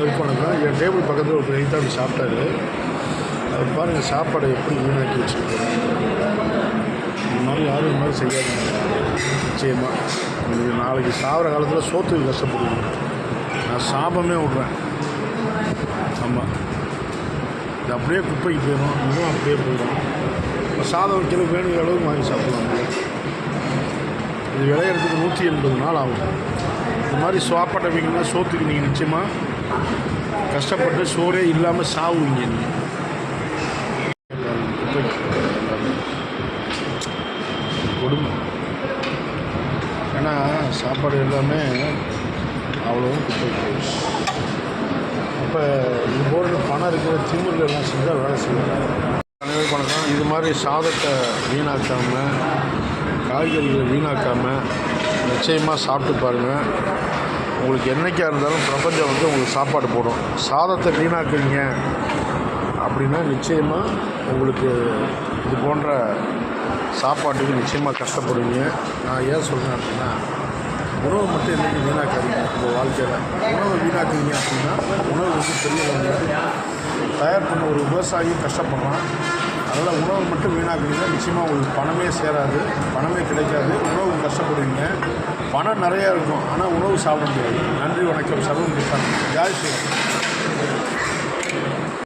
அனைவருக்கும் என் டேபிள் பக்கத்தில் ஒரு ரைட்டாக அப்படி சாப்பிட்டாரு. அது பாருங்கள் சாப்பாடை எப்படி வீணாக்கி வச்சுருக்காரு. இந்த மாதிரி யாரும் இந்த மாதிரி செய்யாதீங்க. நிச்சயமாக உங்களுக்கு நாளைக்கு சாகிற காலத்தில் சோத்துக்கு கஷ்டப்படுவீங்க. நான் சாபமே விட்றேன். ஆமாம் இது அப்படியே குப்பைக்கு போயிடும். இதுவும் அப்படியே போயிடும். இப்போ சாதம் வைக்கிற வேணுங்கிற அளவுக்கு வாங்கி சாப்பிடலாம். இது விளையிறதுக்கு நூற்றி எண்பது நாள் ஆகும். இந்த மாதிரி சாப்பாட்டை வைக்கணும்னா சோத்துக்கு நீங்கள் நிச்சயமாக கஷ்டப்பட்டு சோறே இல்லாமல் சாவுங்க கொடுமை. ஏன்னா சாப்பாடு எல்லாமே அவ்வளோவும் குப்பை. இப்போ அப்போ இது போன்ற பணம் இருக்கிற திமுறில் எல்லாம் செஞ்சால் வேலை செய்யலாம். அனைவருக்கும் வணக்கம் இது மாதிரி சாதத்தை வீணாக்காமல் காய்கறிகளை வீணாக்காமல் நிச்சயமாக சாப்பிட்டு பாருங்கள் உங்களுக்கு என்றைக்காக இருந்தாலும் பிரபஞ்சம் வந்து உங்களுக்கு சாப்பாடு போடும். சாதத்தை வீணாக்குறீங்க அப்படின்னா நிச்சயமாக உங்களுக்கு இது போன்ற சாப்பாட்டுக்கு நிச்சயமாக கஷ்டப்படுவீங்க. நான் ஏன் சொல்கிறேன் அப்படின்னா உணவு மட்டும் என்றைக்கு வீணாக்காதீங்க. உங்கள் வாழ்க்கையில் உணவை வீணாக்குவீங்க அப்படின்னா உணவு வந்து பெரிய தயார் பண்ண ஒரு விவசாயியும் கஷ்டப்படுறான். அதனால் உணவு மட்டும் வீணாக்குறீங்க நிச்சயமாக உங்களுக்கு பணமே சேராது. பணமே கிடைக்காது. உணவு கஷ்டப்படுவீங்க. பணம் நிறையா இருக்கும் ஆனால் உணவு சாப்பிட முடியாது. நன்றி வணக்கம் சர்வம் ஜாய் ஸ்ரீ